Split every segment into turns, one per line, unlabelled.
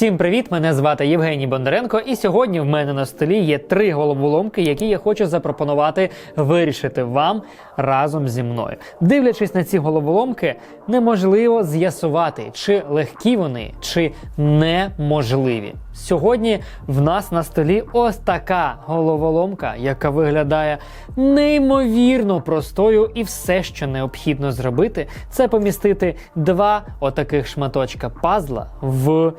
Всім привіт! Мене звати Євгеній Бондаренко, і сьогодні в мене на столі є три головоломки, які я хочу запропонувати вирішити вам разом зі мною. Дивлячись на ці головоломки, неможливо з'ясувати, чи легкі вони, чи неможливі. Сьогодні в нас на столі ось така головоломка, яка виглядає неймовірно простою, і все, що необхідно зробити, це помістити два отаких шматочка пазла в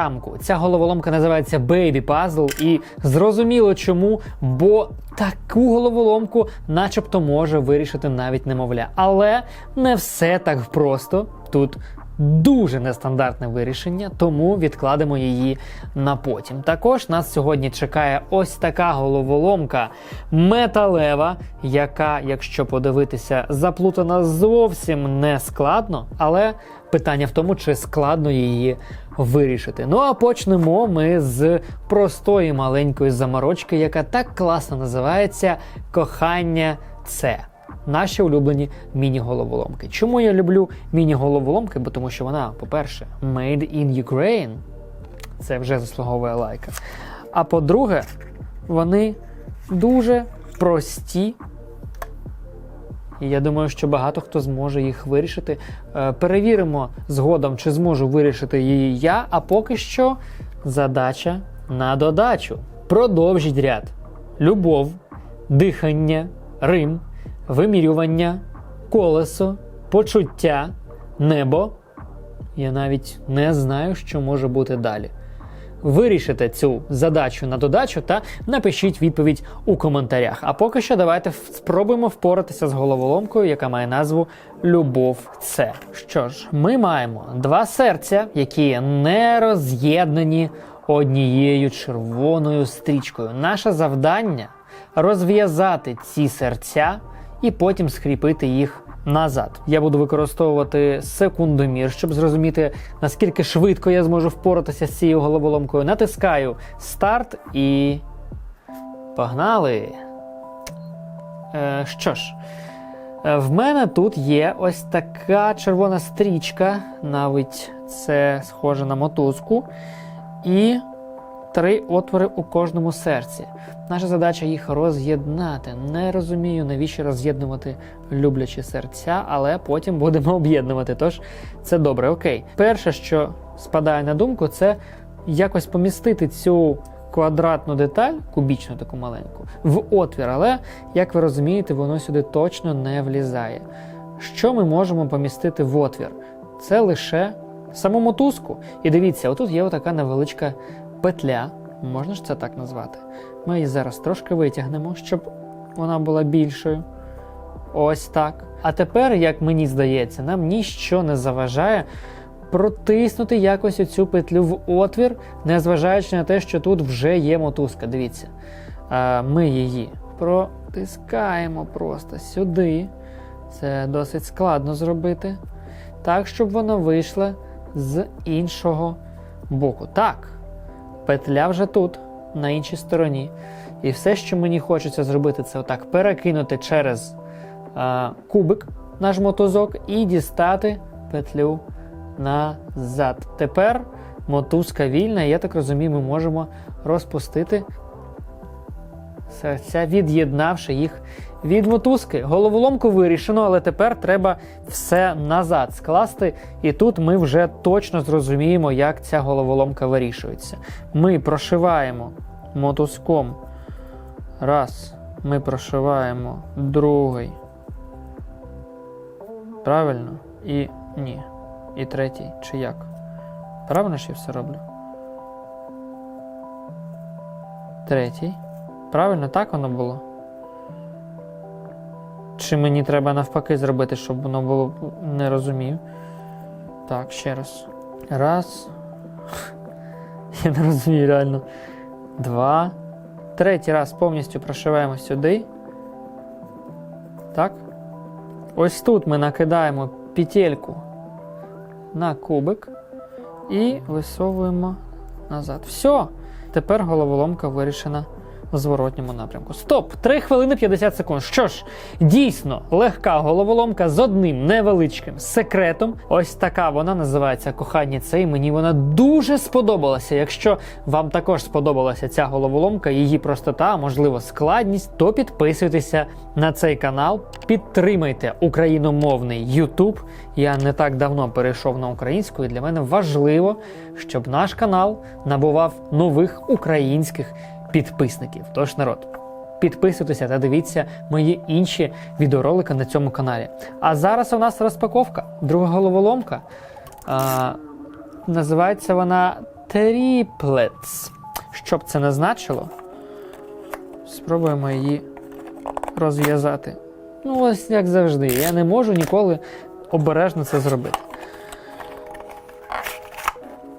рамку. Ця головоломка називається Baby Puzzle, і зрозуміло чому, бо таку головоломку, начебто, може вирішити навіть немовля. Але не все так просто тут. Дуже нестандартне вирішення, тому відкладемо її на потім. Також нас сьогодні чекає ось така головоломка металева, яка, якщо подивитися, заплутана зовсім не складно, але питання в тому, чи складно її вирішити. Ну а почнемо ми з простої маленької заморочки, яка так класно називається кохання це. Наші улюблені міні-головоломки. Чому я люблю міні-головоломки? Бо тому що вона, по-перше, made in Ukraine. Це вже заслуговує лайка. А по-друге, вони дуже прості. І я думаю, що багато хто зможе їх вирішити. Е, Перевіримо згодом, чи зможу вирішити її я, а поки що задача на додачу. Продовжіть ряд. Любов, дихання, Рим, вимірювання, колесо, почуття, небо. Я навіть не знаю, що може бути далі. Вирішите цю задачу на додачу та напишіть відповідь у коментарях. А поки що давайте спробуємо впоратися з головоломкою, яка має назву Любов це. Що ж, ми маємо два серця, які не роз'єднані однією червоною стрічкою. Наше завдання розв'язати ці серця і потім скріпити їх назад. Я буду використовувати секундомір, щоб зрозуміти, наскільки швидко я зможу впоратися з цією головоломкою. Натискаю старт і. Погнали! Е, що ж, е, в мене тут є ось така червона стрічка, навіть це схоже на мотузку. І три отвори у кожному серці. Наша задача їх роз'єднати. Не розумію, навіщо роз'єднувати люблячі серця, але потім будемо об'єднувати. Тож це добре, окей. Перше, що спадає на думку, це якось помістити цю квадратну деталь, кубічну таку маленьку, в отвір. Але, як ви розумієте, воно сюди точно не влізає. Що ми можемо помістити в отвір? Це лише саму мотузку. І дивіться, отут є отака невеличка петля, можна ж це так назвати. Ми її зараз трошки витягнемо, щоб вона була більшою. Ось так. А тепер, як мені здається, нам ніщо не заважає протиснути якось оцю петлю в отвір, незважаючи на те, що тут вже є мотузка. Дивіться. Ми її протискаємо просто сюди. Це досить складно зробити. Так, щоб вона вийшла з іншого боку. Так, петля вже тут, на іншій стороні. І все, що мені хочеться зробити, це отак перекинути через а, кубик наш мотузок і дістати петлю назад. Тепер мотузка вільна, і я так розумію, ми можемо розпустити серця, від'єднавши їх від мотузки. Головоломку вирішено, але тепер треба все назад скласти. І тут ми вже точно зрозуміємо, як ця головоломка вирішується. Ми прошиваємо мотузком. Раз. Ми прошиваємо другий. Правильно? І ні. І третій. Чи як? Правильно ж я все роблю? Третій. Правильно, так воно було? Чи мені треба навпаки зробити, щоб воно було не розумів? Так, ще раз. Раз. Я не розумію реально. Два. Третій раз повністю прошиваємо сюди. Так. Ось тут ми накидаємо петельку на кубик і висовуємо назад. Все. Тепер головоломка вирішена зворотньому напрямку. Стоп! 3 хвилини 50 секунд. Що ж, дійсно легка головоломка з одним невеличким секретом. Ось така вона називається кохання. Це і мені вона дуже сподобалася. Якщо вам також сподобалася ця головоломка, її простота, а можливо складність, то підписуйтеся на цей канал, підтримайте україномовний YouTube. Я не так давно перейшов на українську, і для мене важливо, щоб наш канал набував нових українських підписників. Тож, народ, підписуйтеся та дивіться мої інші відеоролики на цьому каналі. А зараз у нас розпаковка, друга головоломка. А, називається вона Triplets. Що б це не значило, спробуємо її розв'язати. Ну, ось як завжди, я не можу ніколи обережно це зробити.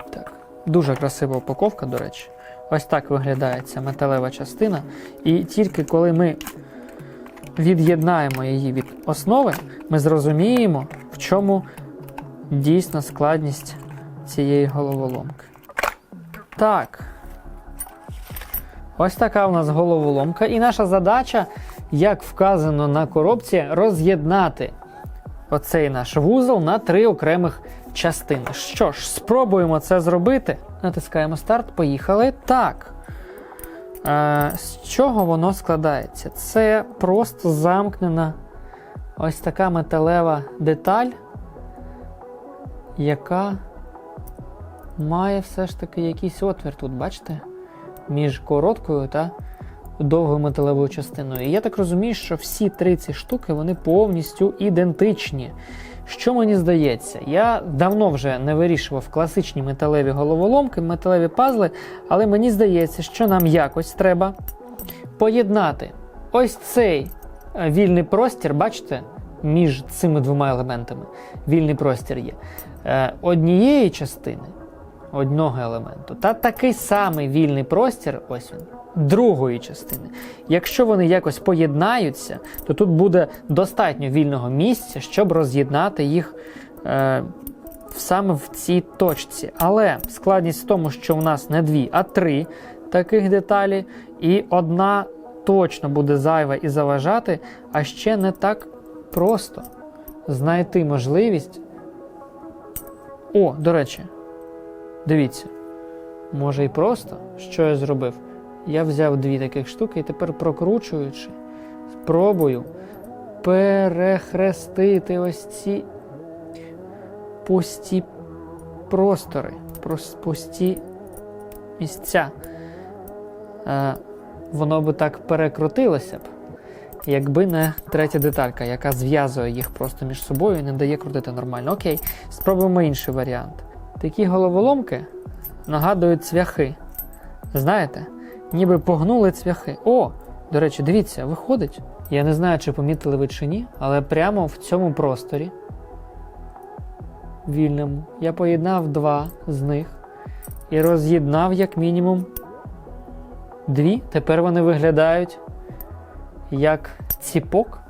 Так, дуже красива упаковка, до речі. Ось так виглядає ця металева частина. І тільки коли ми від'єднаємо її від основи, ми зрозуміємо, в чому дійсна складність цієї головоломки. Так. Ось така у нас головоломка. І наша задача, як вказано на коробці, роз'єднати оцей наш вузол на три окремих частини. Що ж, спробуємо це зробити. Натискаємо старт, поїхали. Так. Е, з чого воно складається? Це просто замкнена ось така металева деталь, яка має все ж таки якийсь отвір тут, бачите? Між короткою та довгою металевою частиною. І я так розумію, що всі три ці штуки вони повністю ідентичні. Що мені здається, я давно вже не вирішував класичні металеві головоломки, металеві пазли, але мені здається, що нам якось треба поєднати ось цей е, вільний простір, бачите, між цими двома елементами. Вільний простір є е, однієї частини, одного елементу, та такий самий вільний простір, ось він, другої частини. Якщо вони якось поєднаються, то тут буде достатньо вільного місця, щоб роз'єднати їх е, саме в цій точці. Але складність в тому, що у нас не дві, а три таких деталі, і одна точно буде зайва і заважати, а ще не так просто знайти можливість. О, до речі, дивіться, може і просто, що я зробив? Я взяв дві таких штуки і тепер прокручуючи, спробую перехрестити ось ці пусті простори, пусті місця. Е, воно би так перекрутилося б, якби не третя деталька, яка зв'язує їх просто між собою і не дає крутити нормально. Окей, спробуємо інший варіант. Такі головоломки нагадують цвяхи. Знаєте? ніби погнули цвяхи. О, до речі, дивіться, виходить. Я не знаю, чи помітили ви чи ні, але прямо в цьому просторі вільному я поєднав два з них і роз'єднав як мінімум дві. Тепер вони виглядають як ціпок,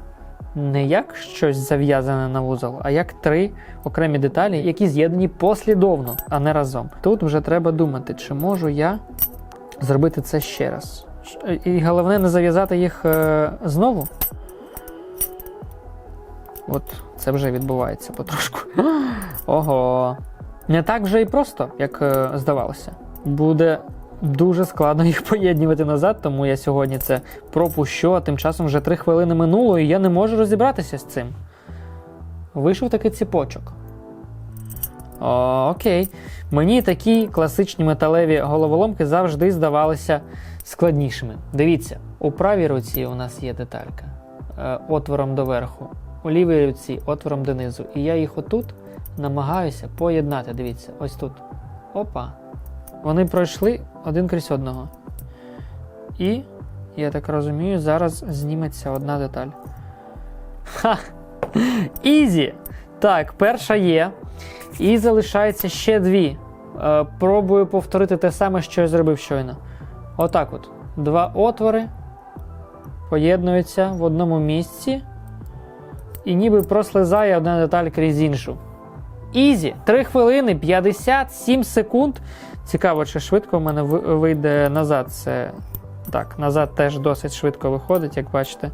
не як щось зав'язане на вузол, а як три окремі деталі, які з'єднані послідовно, а не разом. Тут вже треба думати, чи можу я зробити це ще раз. І головне не зав'язати їх е, знову. От це вже відбувається потрошку. Ого. Не так вже і просто, як е, здавалося. Буде дуже складно їх поєднувати назад, тому я сьогодні це пропущу, а тим часом вже 3 хвилини минуло, і я не можу розібратися з цим. Вийшов такий ціпочок. О, окей. Мені такі класичні металеві головоломки завжди здавалися складнішими. Дивіться, у правій руці у нас є деталька е, отвором доверху, у лівій руці отвором донизу. І я їх отут намагаюся поєднати. Дивіться, ось тут. Опа. Вони пройшли один крізь одного. І, я так розумію, зараз зніметься одна деталь. Ха! Ізі! Так, перша є. І залишається ще дві. Е, пробую повторити те саме, що я зробив щойно. Отак от. Два отвори поєднуються в одному місці. І ніби прослизає одна деталь крізь іншу. Ізі. 3 хвилини 57 секунд. Цікаво, чи швидко в мене вийде назад це Так, назад теж досить швидко виходить, як бачите.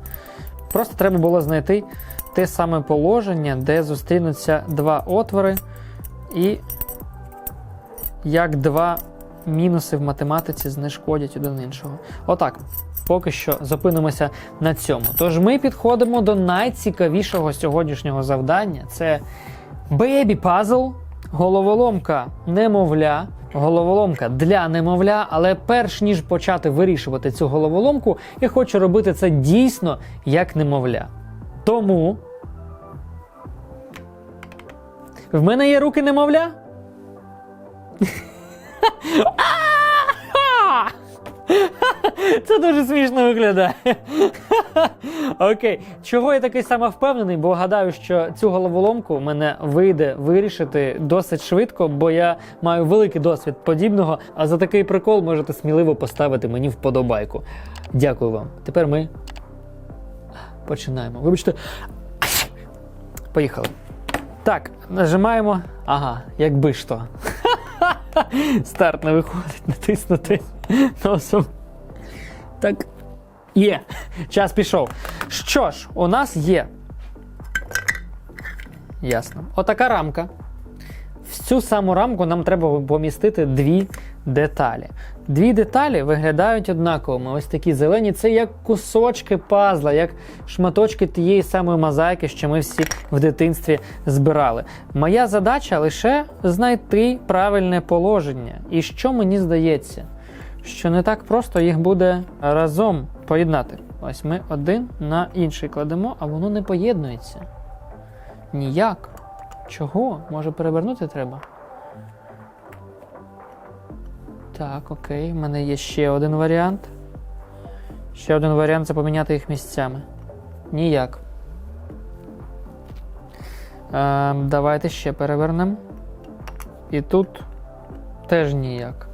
Просто треба було знайти те саме положення, де зустрінуться два отвори, і як два мінуси в математиці знешкодять один іншого. Отак. Поки що зупинимося на цьому. Тож ми підходимо до найцікавішого сьогоднішнього завдання: це бебі пазл, головоломка немовля. Головоломка для немовля, але перш ніж почати вирішувати цю головоломку, я хочу робити це дійсно як немовля. Тому в мене є руки немовля. Це дуже смішно виглядає. Окей, чого я такий самовпевнений, бо гадаю, що цю головоломку мене вийде вирішити досить швидко, бо я маю великий досвід подібного. А за такий прикол можете сміливо поставити мені вподобайку. Дякую вам. Тепер ми починаємо. Вибачте. Поїхали. Так, нажимаємо. Ага, якби ж то. Старт не виходить, натиснути носом. Так. Є. Час пішов. Що ж, у нас є. Ясно. Отака рамка. В цю саму рамку нам треба помістити дві деталі. Дві деталі виглядають однаковими. Ось такі зелені. Це як кусочки пазла, як шматочки тієї самої мозаїки, що ми всі в дитинстві збирали. Моя задача лише знайти правильне положення. І що мені здається, що не так просто їх буде разом поєднати. Ось ми один на інший кладемо, а воно не поєднується. Ніяк. Чого? Може перевернути треба? Так, окей, в мене є ще один варіант. Ще один варіант це поміняти їх місцями. Ніяк. Е, давайте ще перевернемо. І тут теж ніяк.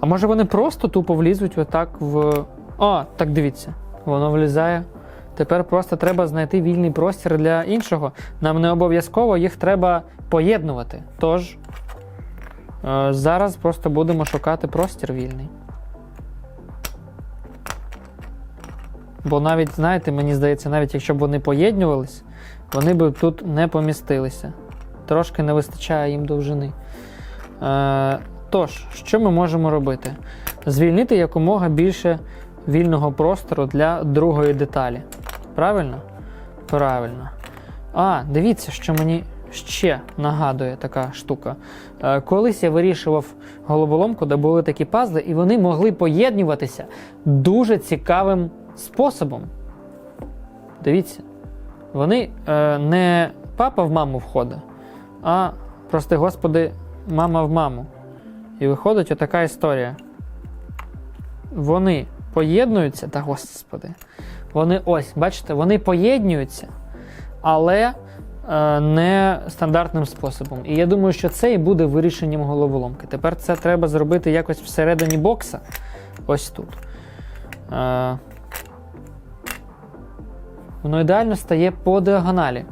А може вони просто тупо влізуть отак в. О, так дивіться. Воно влізає. Тепер просто треба знайти вільний простір для іншого. Нам не обов'язково їх треба поєднувати. Тож е, зараз просто будемо шукати простір вільний. Бо навіть, знаєте, мені здається, навіть якщо б вони поєднувались, вони б тут не помістилися. Трошки не вистачає їм довжини. Тож, що ми можемо робити? Звільнити якомога більше вільного простору для другої деталі. Правильно? Правильно. А, дивіться, що мені ще нагадує така штука. Е, колись я вирішував головоломку, де були такі пазли, і вони могли поєднуватися дуже цікавим способом. Дивіться, вони е, не папа в маму входить, а, прости господи, мама в маму. І виходить отака історія. Вони поєднуються, та господи, вони ось, бачите, вони поєднуються, але е, не стандартним способом. І я думаю, що це і буде вирішенням головоломки. Тепер це треба зробити якось всередині бокса. Ось тут. Е, воно ідеально стає по діагоналі.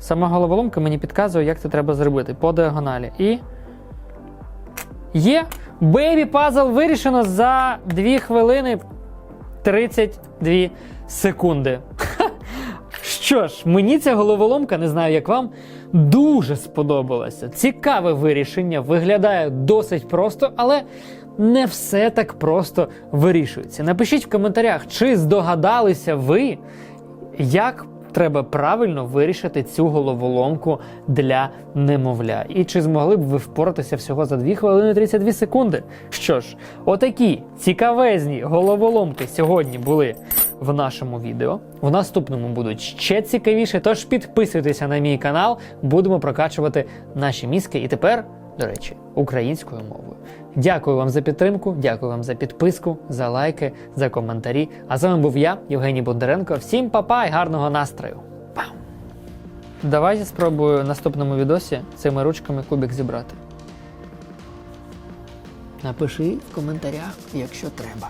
Сама головоломка мені підказує, як це треба зробити по діагоналі. І є. Бейбі пазл вирішено за 2 хвилини 32 секунди. Що ж, мені ця головоломка, не знаю як вам, дуже сподобалася. Цікаве вирішення, виглядає досить просто, але не все так просто вирішується. Напишіть в коментарях, чи здогадалися ви, як треба правильно вирішити цю головоломку для немовля. І чи змогли б ви впоратися всього за 2 хвилини 32 секунди? Що ж, отакі цікавезні головоломки сьогодні були в нашому відео. В наступному будуть ще цікавіше. Тож підписуйтеся на мій канал, будемо прокачувати наші мізки. І тепер, до речі, українською мовою. Дякую вам за підтримку, дякую вам за підписку, за лайки, за коментарі. А з вами був я, Євгеній Бондаренко. Всім па-па і гарного настрою! Пам! Давайте спробую в наступному відосі цими ручками кубик зібрати. Напиши в коментарях, якщо треба.